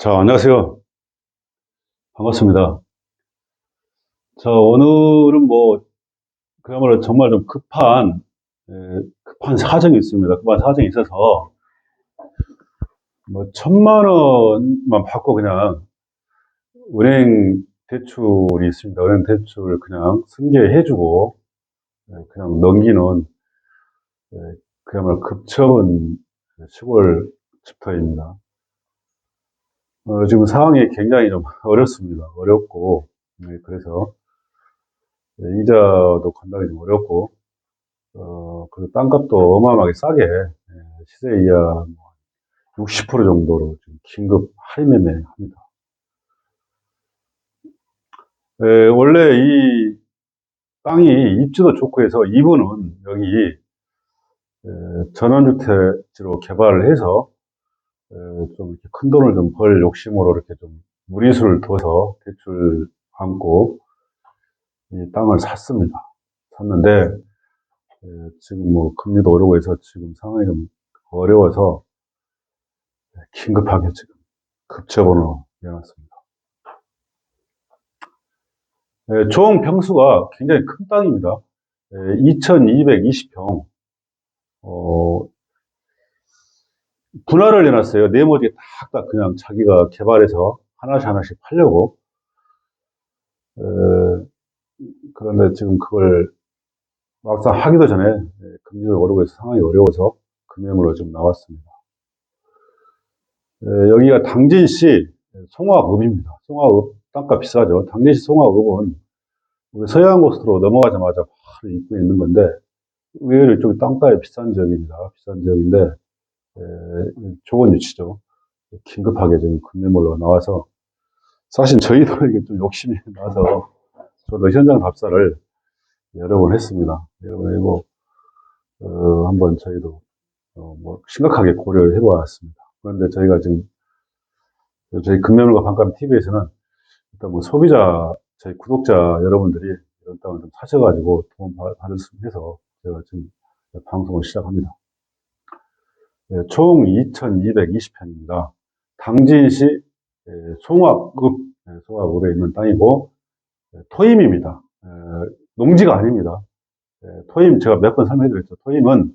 자, 안녕하세요. 반갑습니다. 자, 오늘은 뭐, 그야말로 정말 좀 급한, 에, 급한 사정이 있습니다. 급한 사정이 있어서, 뭐, 천만 원만 받고 그냥, 은행 대출이 있습니다. 은행 대출 그냥 승계해주고, 에, 그냥 넘기는, 에, 그야말로 급처분 시골 집터입니다. 어, 지금 상황이 굉장히 좀 어렵습니다. 어렵고, 네, 그래서, 네, 이자도 감당이 좀 어렵고, 어, 그리고 땅값도 어마어마하게 싸게, 예, 시세 이하 60% 정도로 지금 긴급 할인 매매 합니다. 예, 원래 이 땅이 입지도 좋고 해서 이분은 여기 예, 전원주택지로 개발을 해서 에, 좀 이렇게 큰 돈을 좀 벌 욕심으로 이렇게 좀 무리수를 둬서 대출 안고 이 땅을 샀습니다. 샀는데 에, 지금 뭐 금리도 오르고 해서 지금 상황이 좀 어려워서 긴급하게 지금 급처분으로 내놨습니다. 에, 총 평수가 굉장히 큰 땅입니다. 2220평. 어, 분할을 해놨어요. 네모지게 딱딱 그냥 자기가 개발해서 하나씩 하나씩 팔려고. 에, 그런데 지금 그걸 막상 하기도 전에 예, 금리가 오르고 해서 상황이 어려워서 금매물로 좀 나왔습니다. 에, 여기가 당진시 송화읍입니다. 송화읍 땅값 비싸죠. 당진시 송화읍은 우리 서해안 고속도로 넘어가자마자 바로 입구에 있는 건데 의외로 이쪽이 땅값이 비싼 지역입니다. 비싼 지역인데 에, 좋은 위치죠. 긴급하게 지금 금매물로 나와서 사실 저희도 이게 좀 욕심이 나서 저도 현장 답사를 여러 번 했습니다. 여러 번 해고 어, 한번 저희도 어, 뭐 심각하게 고려해 보았습니다. 그런데 저희가 지금 저희 금매물과 반값 TV에서는 일단 뭐 소비자 저희 구독자 여러분들이 이런 땅을 좀 사셔가지고 도움 받- 받았으면 해서 제가 지금 방송을 시작합니다. 네, 총 2220평입니다. 당진시 에, 송화읍, 에, 송화읍에 있는 땅이고, 에, 토임입니다. 에, 농지가 아닙니다. 에, 토임, 제가 몇 번 설명해드렸죠. 토임은,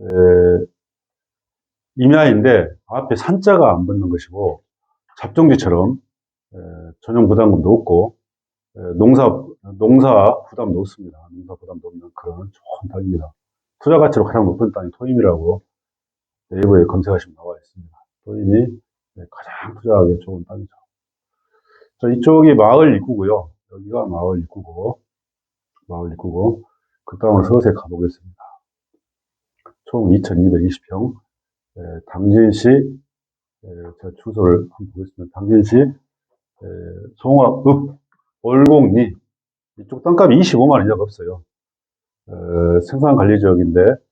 에, 임야인데, 앞에 산자가 안 붙는 것이고, 잡종지처럼, 에, 전용 부담금도 없고, 에, 농사, 농사 부담도 없습니다. 농사 부담도 없는 그런 좋은 땅입니다. 투자 가치로 가장 높은 땅이 토임이라고 네이버에 검색하시면 나와 있습니다. 토임이 네, 가장 투자하기 좋은 땅이죠. 자, 이쪽이 마을 입구고요. 여기가 마을 입구고, 마을 입구고, 그 땅으로 서서히 가보겠습니다. 총 2220평, 당진시, 에, 제가 주소를 한번 보겠습니다. 당진시, 에, 송화읍, 올공리, 이쪽 땅값이 25만 원 이하가 없어요. 에, 생산관리지역인데,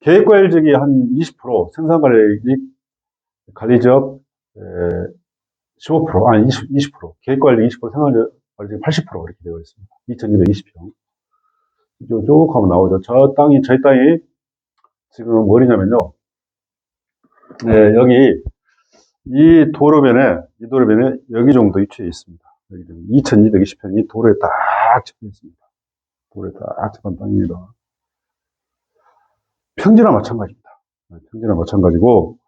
계획관리지역이 한 20%, 생산관리 관리지역 에, 15%, 아니 20, 20%, 계획관리 20%, 생활관리 80% 이렇게 되어 있습니다. 2220평. 이쪽 쭉 하면 나오죠. 저 땅이, 저희 땅이 지금 어디냐면요. 네, 여기 이 도로변에, 이 도로변에 여기 정도 위치해 있습니다. 여기 2220평이 도로에 딱 접해 있습니다. 도로에 딱 접한 땅입니다. 평지나 마찬가지입니다. 네, 평지나 마찬가지고,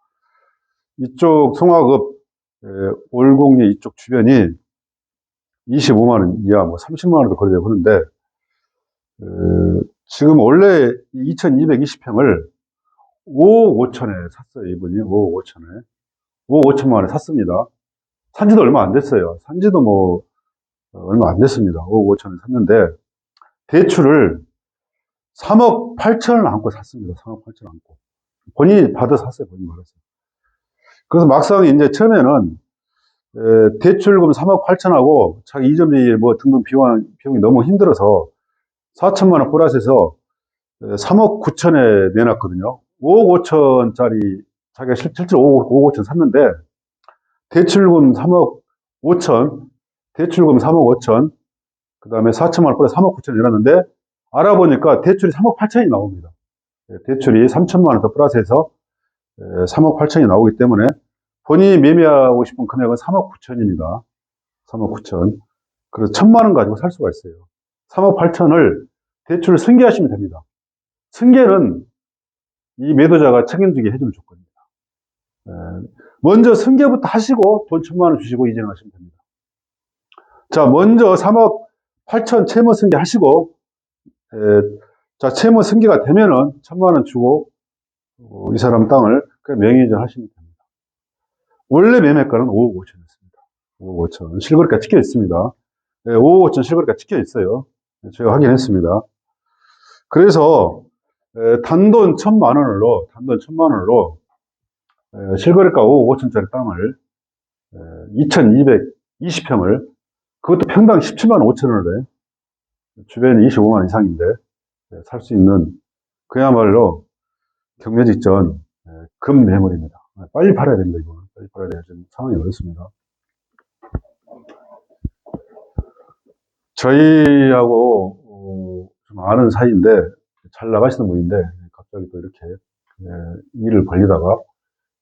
이쪽 송화읍 에, 올공리 이쪽 주변이 25만 원 이하 뭐 30만 원도 거래되고 하는데 에, 지금 원래 2220평을 5억 5천에 샀어요 이분이. 5억 5천에. 5억 5천만 원에 샀습니다. 산지도 얼마 안 됐어요. 산지도 뭐 어, 얼마 안 됐습니다. 5억 5천에 샀는데 대출을 3억 8천을 안고 샀습니다. 3억 8천을 안고. 본인이 받아 샀어요. 본인이 받았어요 그래서 막상 이제 처음에는 에, 대출금 3억 8천하고 자기 이점비 뭐 등등 비용, 비용이 너무 힘들어서 4천만 원 플러스해서 3억 9천에 내놨거든요. 5억 5천짜리 자기가 실- 실제로 5억, 5억 5천 샀는데 대출금 3억 5천, 대출금 3억 5천, 그 다음에 4천만 원 플러스 3억 9천 내놨는데 알아보니까 대출이 3억 8천이 나옵니다. 예, 대출이 3천만 원 더 플러스해서 3억 8천이 나오기 때문에 본인이 매매하고 싶은 금액은 3억 9천입니다. 3억 9천. 그래서 천만 원 가지고 살 수가 있어요. 3억 8천을 대출을 승계하시면 됩니다. 승계는 이 매도자가 책임지게 해주는 조건입니다. 에, 먼저 승계부터 하시고 돈 천만 원 주시고 이전하시면 됩니다. 자, 먼저 3억 8천 채무 승계 하시고, 에, 자, 채무 승계가 되면은 천만 원 주고, 어, 이 사람 땅을 명의이전 하시면 됩니다. 원래 매매가는 5억 5천이었습니다. 5억 5천. 실거래가 찍혀 있습니다. 예, 5억 5천 실거래가 찍혀 있어요. 제가 확인했습니다. 그래서 에, 단돈 천만 원으로 단돈 천만 원으로 에, 실거래가 5억 5천짜리 땅을 2,220평을 그것도 평당 17만 5천 원에 주변에 25만 원 이상인데 살 수 있는 그야말로 경매 직전 에, 금매물입니다. 빨리 팔아야 됩니다. 이거 빨리 팔아야. 지금 상황이 어렵습니다. 저희하고 어, 좀 아는 사이인데 잘 나가시는 분인데 갑자기 또 이렇게 예, 일을 벌리다가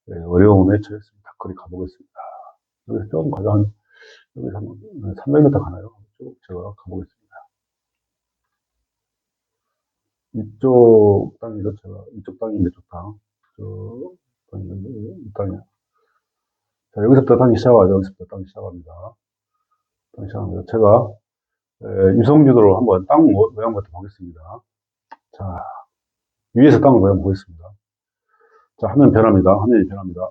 예, 어려움에 처했습니다. 거리 가보겠습니다. 여기서 조금 한 여기서 한 300m 가나요? 쭉 제가 가보겠습니다. 이쪽 땅이죠, 제가 이쪽 땅인데 이쪽 땅, 저 땅인데 이 땅이야. 자 여기서부터 땅이 시작하죠. 여기서부터 땅이 시작합니다. 땅이 시작합니다. 제가 에, 유성주도로 한번 땅 모- 모양부터 보겠습니다. 자, 위에서 땅을 모양 보겠습니다. 자, 화면 변합니다. 화면이 변합니다.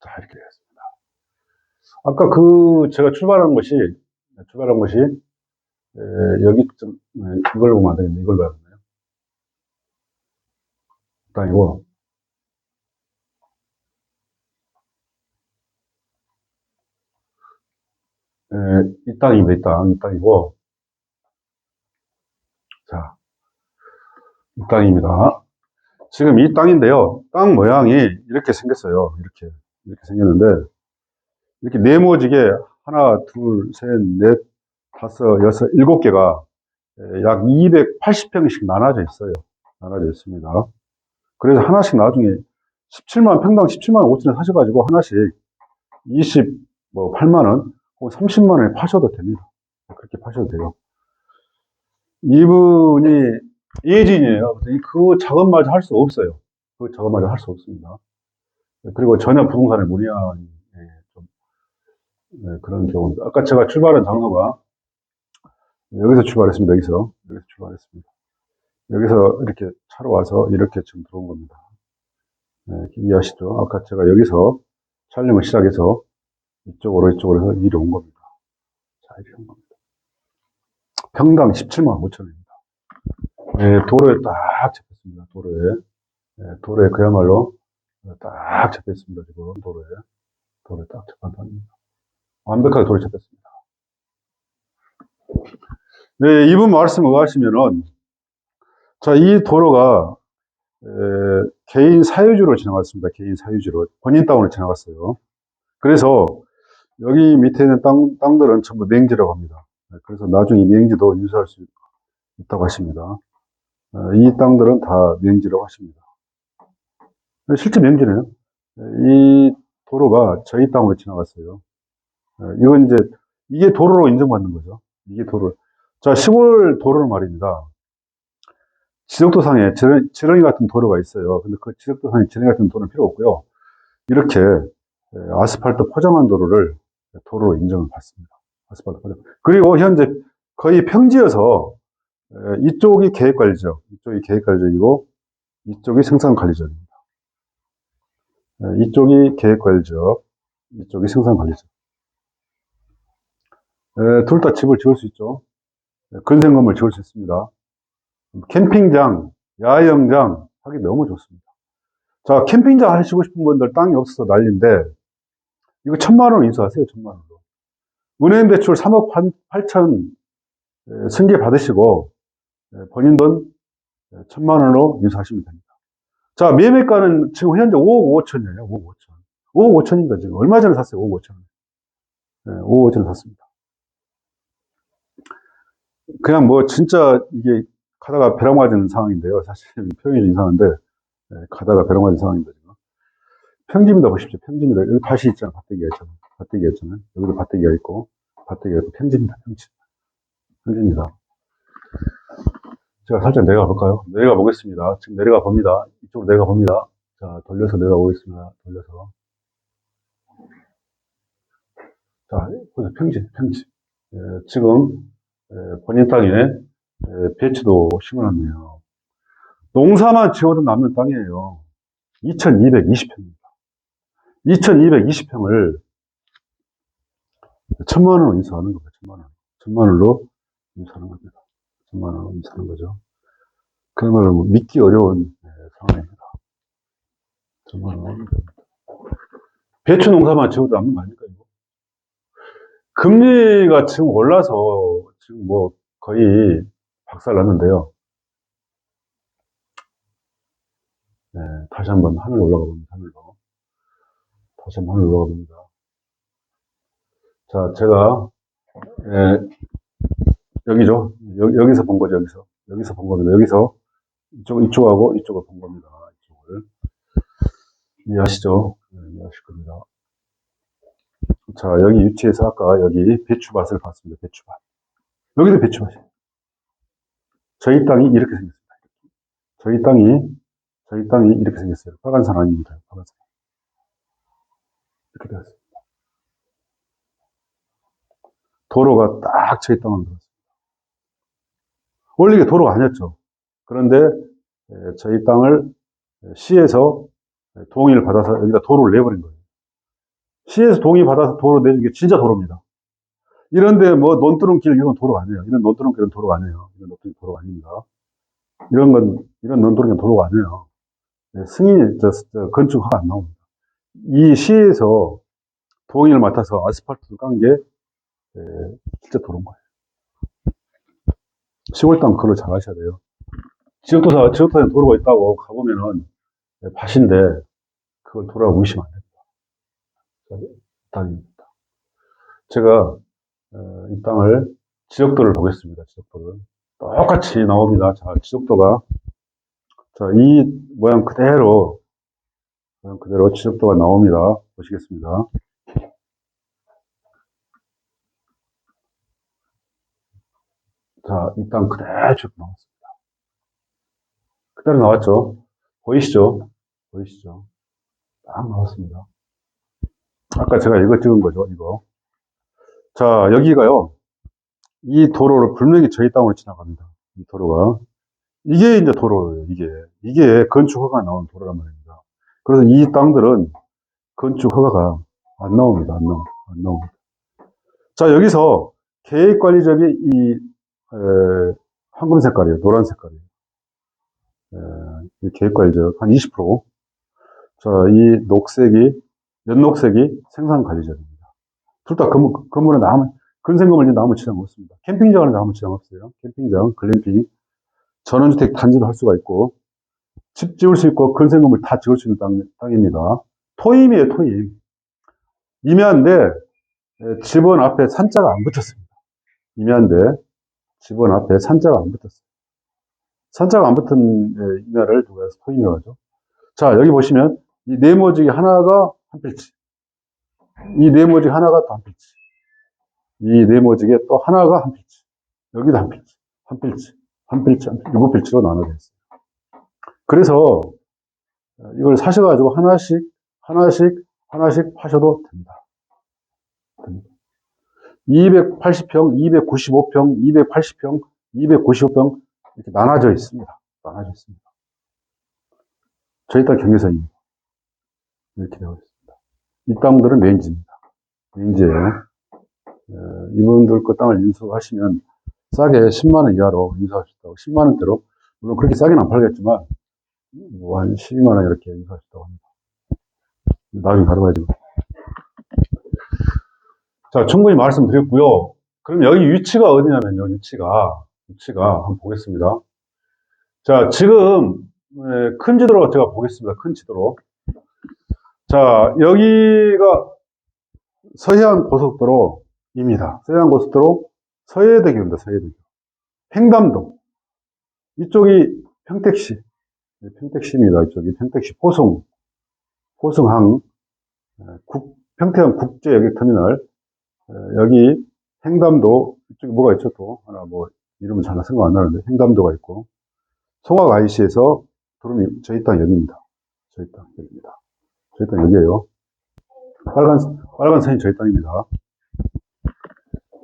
자, 이렇게 되겠습니다. 아까 그, 제가 출발한 것이, 출발한 것이, 에, 여기 좀, 에, 이걸 보면 안 되겠네. 이걸 봐야겠네 요. 땅이고, 에, 이 땅입니다. 이 땅, 이 땅이고, 자, 이 땅입니다. 지금 이 땅인데요. 땅 모양이 이렇게 생겼어요. 이렇게. 이렇게 생겼는데, 이렇게 네모지게 하나, 둘, 셋, 넷, 다섯, 여섯, 일곱 개가 약 280평씩 나눠져 있어요. 나눠져 있습니다. 그래서 하나씩 나중에 17만, 평당 17만 5천에 사셔가지고 하나씩 20, 뭐 8만 원, 혹은 30만 원에 파셔도 됩니다. 그렇게 파셔도 돼요. 이분이 예진이에요. 그 작업마저 할 수 없어요. 그 작업마저 할 수 없습니다. 그리고 전혀 부동산에 문의한 네, 그런 경우입니다. 아까 제가 출발한 장소가 여기서 출발했습니다. 여기서 여기서 출발했습니다. 여기서 이렇게 차로 와서 이렇게 지금 들어온 겁니다. 네, 이해하시죠? 아까 제가 여기서 촬영을 시작해서 이쪽으로 이쪽으로 해서 이리 온 겁니다. 자, 이리 온 겁니다. 평당 17만 5천 원입니다. 네, 도로에 딱 잡혔습니다. 도로에. 네, 도로에 그야말로 딱 잡혔습니다. 지금 도로에. 도로에 딱 잡힌 편입니다. 완벽하게 도로에 잡혔습니다. 네, 이분 말씀 의하시면은, 자, 이 도로가, 에, 개인 사유지로 지나갔습니다. 개인 사유지로. 본인 땅으로 지나갔어요. 그래서, 여기 밑에 있는 땅, 땅들은 전부 맹지라고 합니다. 네, 그래서 나중에 맹지도 인수할 수 있다고 하십니다. 어, 이 땅들은 다 맹지라고 하십니다. 네, 실제 맹지네요. 네, 이 도로가 저희 땅으로 지나갔어요. 어, 이건 이제, 이게 도로로 인정받는 거죠. 이게 도로. 자, 시골 도로는 말입니다. 지적도상에 지렁, 지렁이 같은 도로가 있어요. 근데 그 지적도상에 지렁이 같은 도로는 필요 없고요. 이렇게 에, 아스팔트 포장한 도로를 도로로 인정을 받습니다. 아스팔트 포장. 그리고 현재 거의 평지여서 에, 이쪽이 계획관리지역, 이쪽이 계획관리지역이고 이쪽이 생산관리지역입니다. 에, 이쪽이 계획관리지역, 이쪽이 생산관리지역. 둘 다 집을 지을 수 있죠. 에, 근생건물 지을 수 있습니다. 캠핑장, 야영장 하기 너무 좋습니다. 자, 캠핑장 하시고 싶은 분들 땅이 없어서 난리인데, 이거 천만 원 인수하세요, 천만 원으로. 은행 대출 3억 8천 승계 받으시고, 에, 본인 돈 에, 천만 원으로 인수하시면 됩니다. 자, 매매가는 지금 현재 5억 5천이에요, 5억 5천. 5억 5천입니다, 지금. 얼마 전에 샀어요, 5억 5천. 네, 5억 5천에 샀습니다. 그냥 뭐, 진짜 이게 가다가 벼락 맞은 상황인데요. 사실 표현이 이상한데, 예, 가다가 벼락 맞은 상황입니다. 지금. 평지입니다. 보십시오. 평지입니다. 여기 다시 있잖아. 밭대기가 있잖아. 밭대기가 있잖아요. 여기도 밭대기가 있고, 밭대기가 있고, 평지입니다. 평지. 평지입니다. 제가 살짝 내려가 볼까요? 내려가 보겠습니다. 지금 내려가 봅니다. 이쪽으로 내려가 봅니다. 자, 돌려서 내려가 보겠습니다. 돌려서. 자. 평지, 평지. 예, 지금, 예, 본인 땅에 예, 배추도 심어놨네요. 농사만 지어도 남는 땅이에요. 2220평입니다. 2220평을 천만 원으로 인수하는 겁니다. 천만 원. 천만 원으로 인수하는 겁니다. 천만 원으로 인수하는 거죠. 그런 걸 믿기 어려운 네, 상황입니다. 천만 원. 배추 농사만 지어도 남는 거 아닙니까, 이거? 금리가 지금 올라서 지금 뭐 거의 박살 났는데요. 네, 다시 한번 하늘 올라가 봅니다. 하늘로. 다시 한번 하늘 올라가 봅니다. 자, 제가 예, 여기죠. 여, 기서본 거죠. 여기서 여기서 본 겁니다. 여기서 이쪽 이쪽하고 이쪽을 본 겁니다. 이쪽을 이해하시죠? 네, 이해하실 겁니다. 자, 여기 위치에서 아까 여기 배추밭을 봤습니다. 배추밭. 여기도 배추밭이에요. 저희 땅이 이렇게 생겼습니다. 저희 땅이 저희 땅이 이렇게 생겼어요. 빨간산 아닙니다. 빨간산. 이렇게 되었습니다. 도로가 딱 저희 땅으로 들어왔습니다. 원래 이게 도로가 아니었죠. 그런데 에, 저희 땅을 시에서 동의를 받아서 여기다 도로를 내버린 거예요. 시에서 동의 받아서 도로 내준 게 진짜 도로입니다. 이런데 뭐 논두렁 길 이런 도로가 아니에요. 이런 논두렁 길은 도로가 아니에요. 이런 논두렁 도로가 아닙니다. 이런 건 이런 논두렁길은 도로가 아니에요. 네, 승인이 저, 저 건축허가 안 나옵니다. 이 시에서 동의를 맡아서 아스팔트를 깐게 진짜 도로인 거예요. 시골 땅 그걸 잘 아셔야 돼요. 지역도사, 지역도사에 도로가 있다고 가보면은 네, 밭인데 그걸 도로라고 의심하면 안 됩니다. 땅입니다. 제가 어, 이 땅을 지적도를 보겠습니다. 지적도를 똑같이 나옵니다. 자, 지적도가 자, 이 모양 그대로 모양 그대로 지적도가 나옵니다. 보시겠습니다. 자, 이 땅 그대로 쭉 나왔습니다. 그대로 나왔죠? 보이시죠? 보이시죠? 딱 나왔습니다. 아까 제가 이거 찍은 거죠, 이거. 자, 여기가요. 이 도로를 분명히 저희 땅으로 지나갑니다. 이 도로가. 이게 이제 도로예요, 이게. 이게 건축 허가 나온 도로란 말입니다. 그래서 이 땅들은 건축 허가가 안 나옵니다, 안 나옵니다. 안 나옵니다. 자, 여기서 계획 관리적인 이, 에, 황금 색깔이에요, 노란 색깔이에요. 에, 이 계획 관리적, 한 20%. 자, 이 녹색이, 연녹색이 생산 관리적입니다. 둘 다 건물, 건물에 나무, 근생 건물 나무 치장 없습니다. 캠핑장은 나무 치장 없어요. 캠핑장, 글램핑, 전원주택 단지도 할 수가 있고, 집 지을 수 있고, 근생 건물 다 지을 수 있는 땅, 땅입니다. 토임이에요, 토임. 임야인데, 에, 집원 앞에 산자가 안 붙었습니다. 임야인데, 집원 앞에 산자가 안 붙었어요. 산자가 안 붙은 에, 임야를 누가 해서 토임이라고 하죠. 자, 여기 보시면, 이 네모지기 하나가 한 필지. 이 네모지기 하나가 또 한 필지. 이 네모지기에 또 하나가 한 필지. 여기도 한 필지. 한 필지. 한 필지, 한 필지, 일곱 필지로 나눠져 있어요. 그래서 이걸 사셔가지고 하나씩, 하나씩, 하나씩 파셔도 됩니다. 됩니다. 280평, 295평, 280평, 295평 이렇게 나눠져 있습니다. 나눠져 있습니다. 저희 땅 경계선입니다. 이렇게 되어 있습니다. 이 땅들은 매인지입니다. 매인지예요. 이분들 그 땅을 인수하시면 싸게 10만 원 이하로 인수할 수 있다고 10만 원대로. 물론 그렇게 싸게는 안 팔겠지만 뭐 한 12만 원 이렇게 인수할 수 있다고 합니다. 나중에 가져가야죠 자 충분히 말씀드렸고요. 그럼 여기 위치가 어디냐면요 위치가. 위치가 한번 보겠습니다. 자 지금 예, 큰 지도로 제가 보겠습니다. 큰 지도로 자 여기가 서해안 고속도로입니다 서해안 고속도로 서해대교입니다. 서해대교. 횡담동. 이쪽이 평택시. 네, 평택시입니다. 이쪽이 평택시 포송. 호승항, 에, 국, 평태항 국제 여객터미널, 에, 여기 행담도, 이쪽에 뭐가 있죠 또? 하나 뭐, 이름은 잘 생각 안 나는데, 행담도가 있고, 송악 IC에서 도름이 저희 땅 여기입니다. 저희 땅 여기입니다. 저희 땅 여기에요. 빨간, 빨간 선이 저희 땅입니다.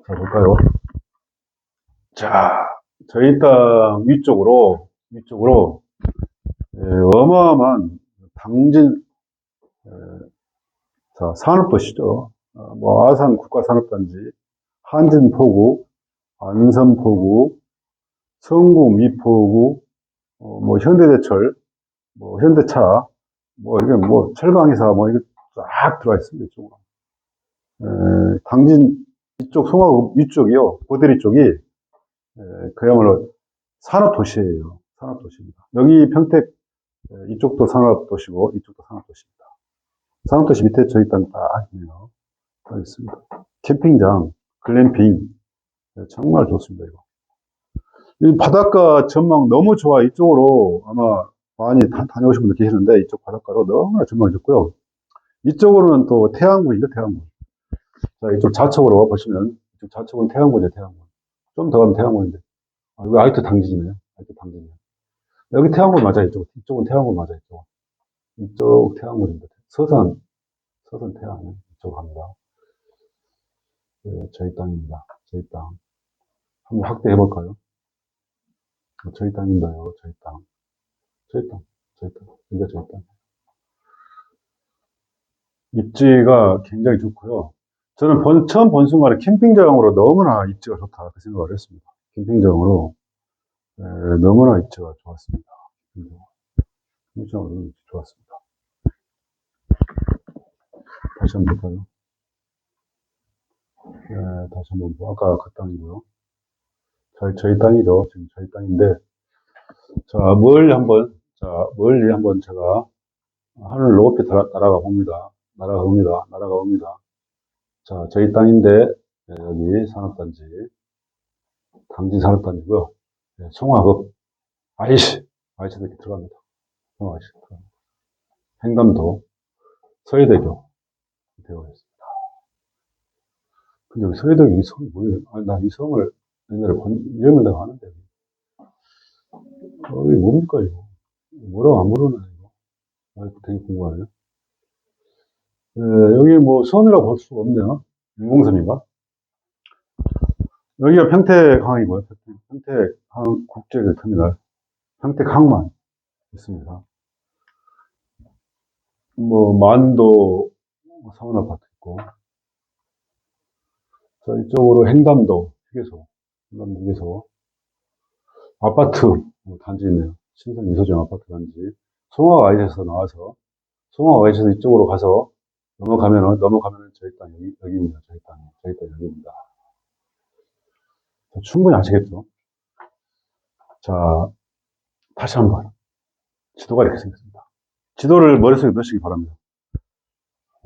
자, 볼까요? 자, 저희 땅 위쪽으로, 위쪽으로, 에, 어마어마한 당진, 에, 자, 산업도시죠. 어, 뭐, 아산 국가산업단지, 한진포구, 안선포구, 성구 미포구, 어, 뭐, 현대제철, 뭐, 현대차, 뭐, 이게 뭐, 철강회사, 뭐, 이게 쫙 들어가 있습니다, 이쪽으로. 에, 당진, 이쪽, 송화읍 위쪽이요, 고대리 쪽이, 에, 그야말로 산업도시예요. 산업도시입니다. 여기 평택, 에, 이쪽도 산업도시고, 이쪽도 산업도시입니다. 산업도시 밑에 저희 땅 딱 있네요. 딱 있습니다. 캠핑장, 글램핑, 네, 정말 좋습니다, 이거. 이 바닷가 전망 너무 좋아. 이쪽으로 아마 많이 다, 다녀오신 분들 계시는데, 이쪽 바닷가로 너무나 전망이 좋고요. 이쪽으로는 또 태안군이죠, 태안군. 자, 이쪽 좌측으로 보시면, 이쪽 좌측은 태안군이죠, 태안군. 좀 더 가면 태안군인데. 아, 여기 아이트 당진이네. 아이트 당진이네. 여기 태안군 맞아요, 이쪽. 이쪽은 태안군 맞아요, 이쪽. 이쪽 태안군입니다. 서산, 서산 태안. 이쪽 갑니다. 네, 저희 땅입니다. 저희 땅. 한번 확대해 볼까요? 저희 땅인가요? 저희 땅. 땅. 이게 저희 땅. 입지가 굉장히 좋고요. 저는 본- 처음 본 순간에 캠핑장으로 너무나 입지가 좋다. 그 생각을 했습니다. 캠핑장으로. 에, 너무나 입지가 좋았습니다. 캠핑장으로 입지 좋았습니다. 다시 한번 볼까요? 네, 다시 한번 보 아까 그 땅이고요. 저희, 저희 땅이죠. 지금 저희 땅인데, 자, 멀리 한번, 자, 멀리 한번 제가 하늘 높이 날아, 날아가 봅니다. 날아가 봅니다. 날아가 봅니다. 자, 저희 땅인데, 네, 여기 산업단지, 당진 산업단지고요. 네, 송화읍, 아이씨, 아이씨도 이렇게 들어갑니다. 송화 아이씨 들어갑니다. 행담도, 서해대교, 되어 있습니다. 근데 여기 서해대교 이 성이 뭐예요? 아니, 나이 성을 옛날에 본, 이름을 내가. 어, 이게 뭡니까, 이거? 뭐라고 안 이거? 아, 이거 되게 궁금하네요. 예, 여기 뭐 섬이라고 볼 수가 없네요. 인공섬인가? 여기가 평택항이고요. 평택항 국제터미널. 평택항만 있습니다. 뭐, 만도 사원 아파트 있고. 자, 이쪽으로 행담도, 휴게소. 행담도 휴게소. 아파트 뭐 단지 있네요. 신성 이소정 아파트 단지. 송화 아이에서 나와서, 송화 아이에서 이쪽으로 가서 넘어가면은, 넘어가면은 저희 땅 여기, 여기입니다. 저희 땅. 저희 땅 여기입니다. 자, 충분히 아시겠죠? 자, 다시 한 번. 지도가 이렇게 생겼습니다. 지도를 머릿속에 넣으시기 바랍니다.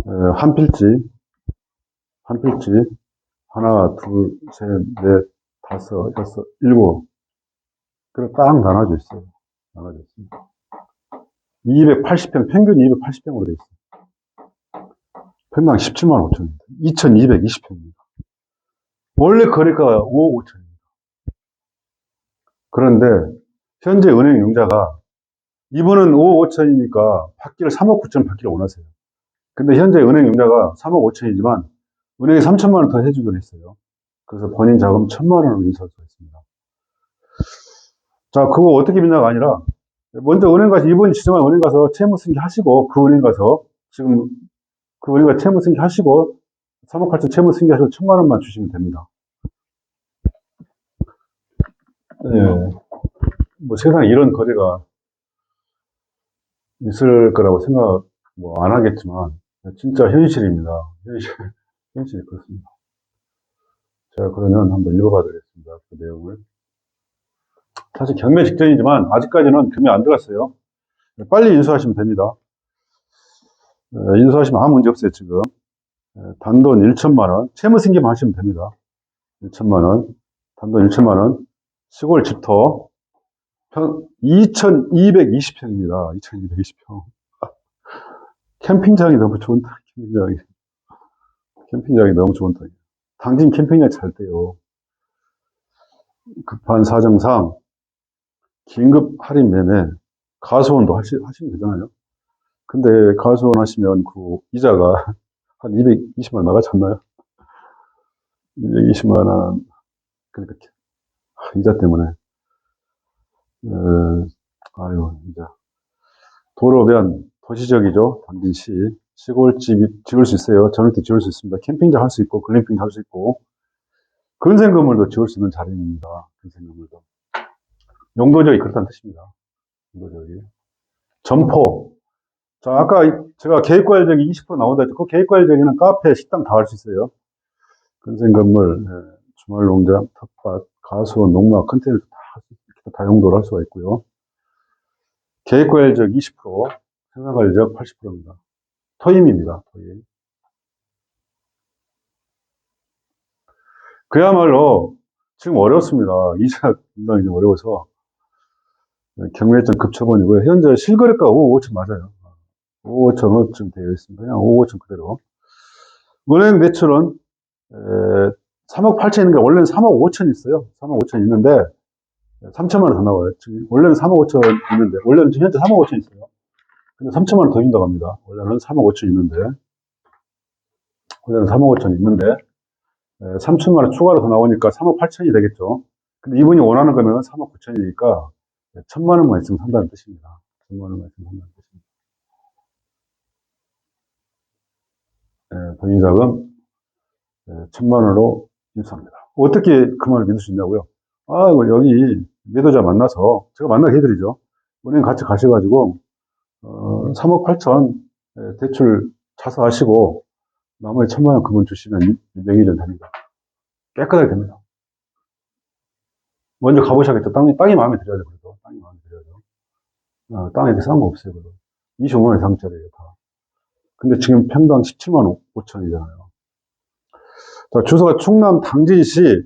에, 한 필지, 한 필지, 하나, 둘, 셋, 넷, 다섯, 여섯, 일곱. 그래, 딱 나눠져 있어요. 나눠져 있습니다. 280평, 평균 280평으로 되어 있어요. 평당 17만 5천입니다. 2220평입니다. 원래 거래가가 5억 5천입니다. 그런데, 현재 은행 융자가, 이분은 5억 5천이니까 받기를 3억 9천 받기를 원하세요. 근데 현재 은행 융자가 3억 5천이지만, 은행에 3천만 원 더 해주기로 했어요. 그래서 본인 자금 1천만 원을 인수할 수가 있습니다. 자, 그거 어떻게 믿냐가 아니라, 먼저 은행 가서, 이분이 지정한 은행 가서 채무 승계 하시고, 그 은행 가서, 지금, 그 은행 가서 채무 승계 하시고, 3억 8천 채무 승계 하시고, 천만 원만 주시면 됩니다. 예. 뭐 세상에 이런 거래가 있을 거라고 생각, 뭐, 안 하겠지만, 진짜 현실입니다. 현실, 현실이 그렇습니다. 제가 그러면 한번 읽어봐 드리겠습니다. 그 내용을. 사실 경매 직전이지만 아직까지는 금이 안 들어갔어요. 빨리 인수하시면 됩니다. 에, 인수하시면 아무 문제 없어요, 지금. 에, 단돈 1천만 원, 채무 승계만 하시면 됩니다. 1천만 원, 단돈 1천만 원, 시골 집터, 2220평입니다. 2220평. 캠핑장이 너무 좋은 땅, 캠핑장이. 캠핑장이 너무 좋은 땅이에요. 당진 캠핑장 잘 때요. 급한 사정상 긴급 할인 매매 가수원도 하시, 하시면 되잖아요. 근데 가수원 하시면 그 이자가 한 220만 원 나가지 않나요? 220만 원. 그러니까 하, 이자 때문에. 어, 아유, 이자. 도로변 도시적이죠. 당진시 시골집 지을 수 있어요. 전원도 지을 수 있습니다. 캠핑장 할 수 있고 글램핑 할 수 있고 근생 건물도 지을 수 있는 자리입니다. 근생 건물도. 용도적이 그렇다는 뜻입니다. 용도적이. 점포. 자, 아까 제가 계획과열적이 20% 나온다 했죠. 그 계획과열적에는 카페, 식당 다 할 수 있어요. 근생 건물, 예, 주말 농장, 텃밭, 가수원, 농막, 컨테이너 다, 다 용도로 할 수가 있고요. 계획과열적 20%, 생산관리적 80%입니다. 토임입니다. 토임. 그야말로 지금 어렵습니다. 이자 굉장히 좀 어려워서 경매점 급처분이고요. 현재 실거래가 5억 5천 맞아요. 5억 5천 원쯤 되어 있습니다. 그냥 5억 5천 그대로. 은행 매출은 에, 3억 8천 있는 게 원래는 3억 5천 있어요. 3억 5천 있는데 3천만 원 더 나와요. 지금 원래는 3억 5천 있는데 원래는 지금 현재 3억 5천 있어요. 근데 3천만 원 더 준다고 합니다. 원래는 3억 5천 있는데 원래는 3억 5천 있는데 3천만 원 추가로 더 나오니까 3억 8천이 되겠죠. 근데 이분이 원하는 금액은 3억 9천이니까 천만 원만 있으면 산다는 뜻입니다. 천만 원만 있으면 산다는 뜻입니다. 예, 본인 자금 예, 천만 원으로 입수합니다. 어떻게 그 말을 믿을 수 있냐고요? 아, 여기 매도자 만나서 제가 만나게 해드리죠. 은행 같이 가셔가지고 어, 3억 8천 예, 대출 자수하시고 나머지 천만 원 그분 주시면 명의는 됩니다. 깨끗하게 됩니다. 먼저 가보셔야겠죠. 땅이, 땅이 마음에 들어야죠. 그래도. 땅이 마음에 들어야죠. 어, 땅에 비싼 거 없어요. 그래도. 25만 원 이상짜리예요. 다. 근데 지금 평당 17만 5천이잖아요. 자, 주소가 충남 당진시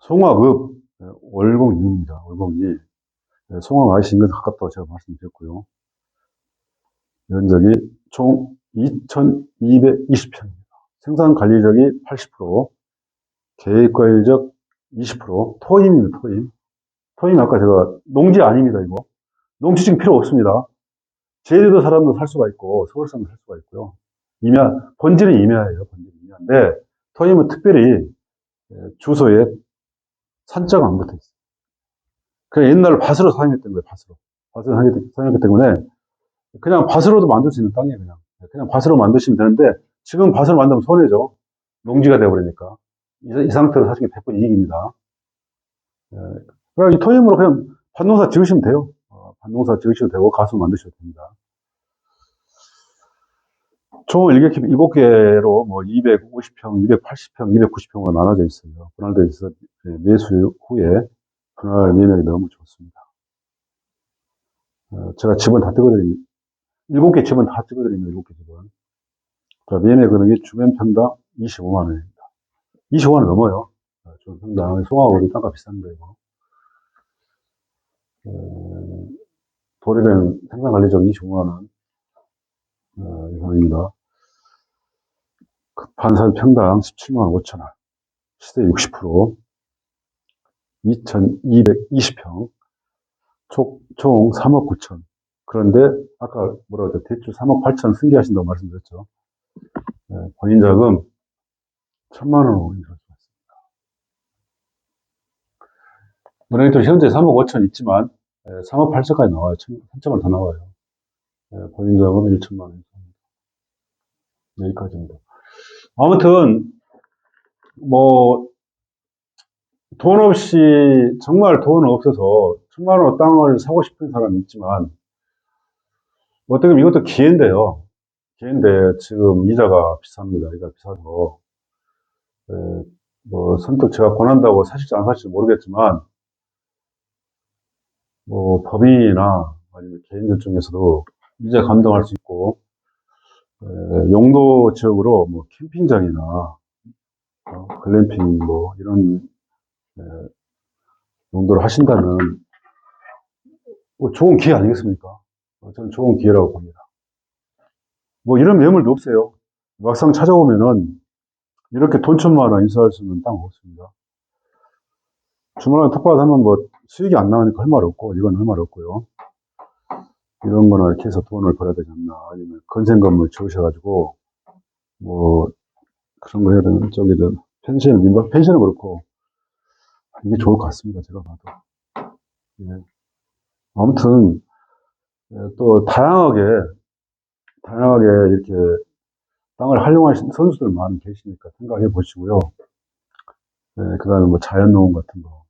송화읍 예, 월봉리입니다. 월봉리. 예, 송화 아이씨 인근 가깝다고 제가 말씀드렸고요. 면적이 총 2,220평입니다. 생산 관리적이 80%, 계획 관리적 20%, 토임입니다, 토임. 토임 아까 제가 농지 아닙니다, 이거. 농지 지금 필요 없습니다. 제주도 사람도 살 수가 있고, 서울 사람도 살 수가 있고요. 임야, 본질은 임야예요, 본질은 임야인데, 토임은 특별히 예, 주소에 산자가 안 붙어 있어요. 그냥 옛날 밭으로 사용했던 거예요, 밭으로. 밭으로 사용했기- 때문에, 그냥 밭으로도 만들 수 있는 땅이에요, 그냥. 그냥 밭으로 만드시면 되는데, 지금 밭으로 만들면 손해죠. 농지가 되어버리니까. 이, 이 상태로 사시는 게 100번 이익입니다. 예, 그냥 이 토임으로 그냥 밭농사 지으시면 돼요. 어, 밭농사 지으셔도 되고, 가수 만드셔도 됩니다. 총 1개, 7개로 뭐 250평, 280평, 290평으로 나눠져 있어요. 분할되어 있어 예, 매수 후에 분할 매매가 너무 좋습니다. 어, 제가 집은 다 찍어드립니다. 7개 집은 다 찍어드립니다. 7개 집은. 자, 매매 금액이 주변 평당 25만 원 입니다. 25만 원 넘어요. 어, 주변 평당. 송화월이 땅값 비싼데, 이거. 어, 도래된 생산관리적 25만 원. 어, 이상입니다. 반산 평당 17만 5천 원. 시세 60%. 2,220평. 총, 총 3억 9천. 그런데 아까 뭐라 그랬죠? 대출 3억 8천 승계하신다고 말씀드렸죠. 네, 본인 자금 1 천만 원으로 있습니다. 은행도 현재 3억 5천 있지만 예, 3억 8천까지 나와요. 3천만 더 나와요. 예, 본인 자금 1천만 원. 여기까지입니다. 아무튼 뭐 돈 없이 정말 돈 없어서 천만 원 땅을 사고 싶은 사람이 있지만 어떻게 보면 이것도 기회인데요. 기회인데 지금 이자가 비쌉니다. 이자 비싸서 에, 뭐 선뜻 제가 권한다고 사실지 안 사실지 모르겠지만 뭐 법인이나 아니면 개인들 중에서도 이자 감당할 수 있고 에, 용도 지역으로 뭐 캠핑장이나 어, 글램핑 뭐 이런 에, 용도를 하신다면 뭐 좋은 기회 아니겠습니까? 어, 저는 좋은 기회라고 봅니다. 뭐 이런 매물도 없어요. 막상 찾아오면은 이렇게 돈 천만 원 인수할 수 있는 땅 없습니다. 주문하는 텃밭 하면 뭐 수익이 안 나오니까 할 말 없고, 이건 할 말 없고요. 이런 거는 이렇게 해서 돈을 벌어야 되지 않나. 아니면 건설 건물 지으셔가지고, 뭐, 그런 거 해야 되는, 저기, 저, 펜션, 민박 펜션은 그렇고, 이게 좋을 것 같습니다. 제가 봐도. 예. 아무튼, 예, 또, 다양하게, 다양하게 이렇게 땅을 활용하신 선수들 많이 계시니까 생각해 보시고요. 그 다음에 뭐 자연농원 같은 거.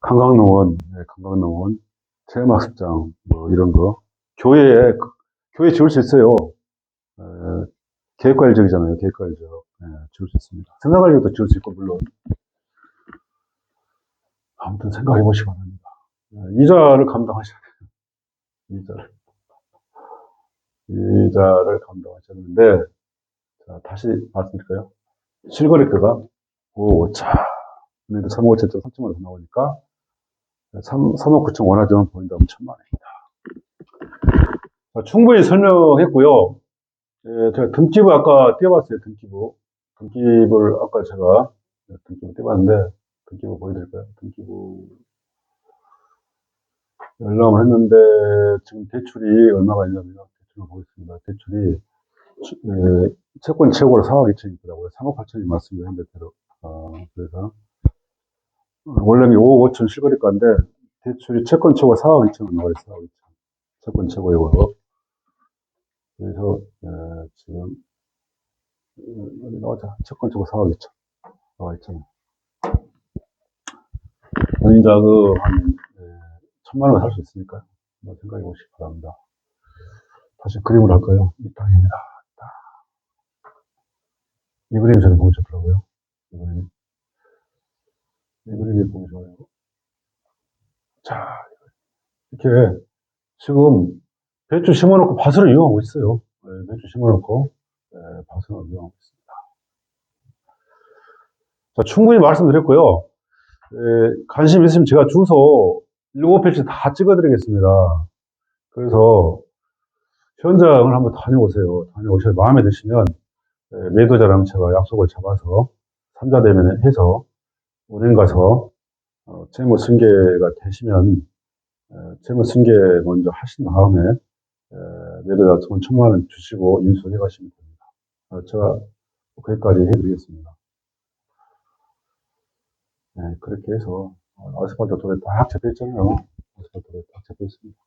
관광농원, 네, 관광농원, 체험학습장, 뭐 이런 거. 교회에, 교회 지을 수 있어요. 에, 계획관리적이잖아요. 계획관리적. 예, 지을 수 있습니다. 생각관리도 지을 수 있고, 물론. 아무튼 생각해 보시기 바랍니다. 예, 이자를 감당하셔야 돼요. 이자를. 이자를 감당하셨는데, 자, 다시 말씀드릴까요? 실거래가가 5억 5차. 근데 3억 5천 3천만 원 나오니까 3, 3억 9천 원하지만 보인다면 천만 원입니다. 자, 충분히 설명했고요. 예, 제가 등기부 아까 떼봤어요. 등기부. 등기부를 아까 제가 등기부 떼봤는데 등기부 보여드릴까요? 등기부 열람을 했는데 지금 대출이 얼마가 있냐면 대출을 보겠습니다. 대출이 주- 예, 채권 최고로 4억 2천이더라고요. 3억 8천이 맞습니다. 현대대로. 어, 그래서 원래 5억 5천 실거래 가인데 대출이 채권 최고 4억 2천 나와요. 4억 2천. 채권 최고이고. 그래서 에, 지금 어, 여기 나오자. 채권 최고 4억 2천. 4억 2천. 본인 자금 한 에, 천만 원 살 수 있으니까요. 한번 생각해 보시기 바랍니다. 다시 그림을 할까요? 이 땅입니다. 이 그림이 저는 보기 좋더라고요. 이 그림이. 이 그림이 보기 좋아요. 자, 이렇게 지금 배추 심어놓고 밭을 이용하고 있어요. 네, 배추 심어놓고 네, 밭을 이용하고 있습니다. 자, 충분히 말씀드렸고요. 에, 관심 있으면 제가 주소 7페이지 다 찍어드리겠습니다. 그래서 현장을 한번 다녀오세요. 다녀오셔서 마음에 드시면 에, 매도자랑 제가 약속을 잡아서 3자 대면에 해서 은행 가서 어, 채무 승계가 되시면 에, 채무 승계 먼저 하신 다음에 에, 매도자 돈 천만 원 주시고 인수해 가시면 됩니다. 어, 제가 거기까지 해드리겠습니다. 네, 그렇게 해서 어, 아스팔트 도로에 딱 잡혀 있잖아요. 아스팔트 도로에 딱 잡혀 있습니다.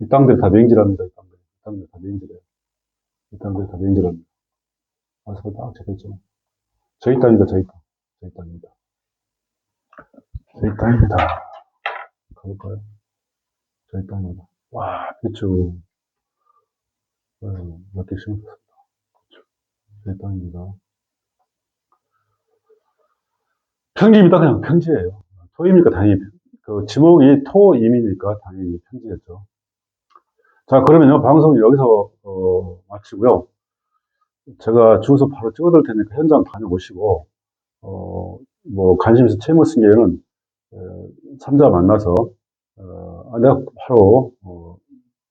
이 땅들이 다 명지랍니다. 이 땅들, 이 땅들 다 명지래요. 이 땅들이 다 명지랍니다. 아스팔트 딱 있잖아요. 저희 땅입니다. 저희 땅. 저희 땅입니다. 저희 땅입니다. 가볼까요? 저희 땅입니다. 와, 배추. 어, 몇개 심었습니다. 저희 땅입니다. 평지입니다. 그냥 평지예요. 토이니까 당연히, 그 지목이 토임이니까 당연히 평지겠죠. 자, 그러면요, 방송 여기서, 어, 마치고요. 제가 주소 바로 찍어둘 테니까 현장 다녀보시고, 어, 뭐, 관심 있는 채무 승계는, 어, 삼자 만나서, 어, 아, 내가 바로, 어,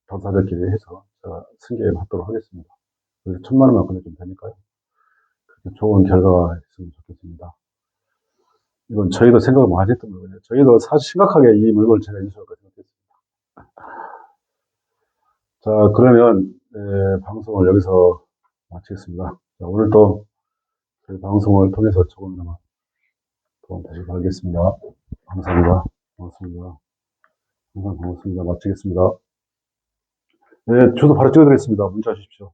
당사자끼리 해서 제가 승계하도록 하겠습니다. 그래서 천만 원만 보내주면 되니까요. 그렇게 좋은 결과가 있으면 좋겠습니다. 이건 저희도 생각을 많이 했던 물건이에요. 저희도 사실 심각하게 이 물건을 제가 인수할 거 생각했습니다. 자, 그러면, 에, 방송을 여기서 마치겠습니다. 자, 오늘 또 저희 방송을 통해서 조금이나마 도움 되시길 바라겠습니다. 감사합니다. 고맙습니다. 항상 고맙습니다. 마치겠습니다. 네, 저도 바로 찍어드리겠습니다. 문자 주십시오.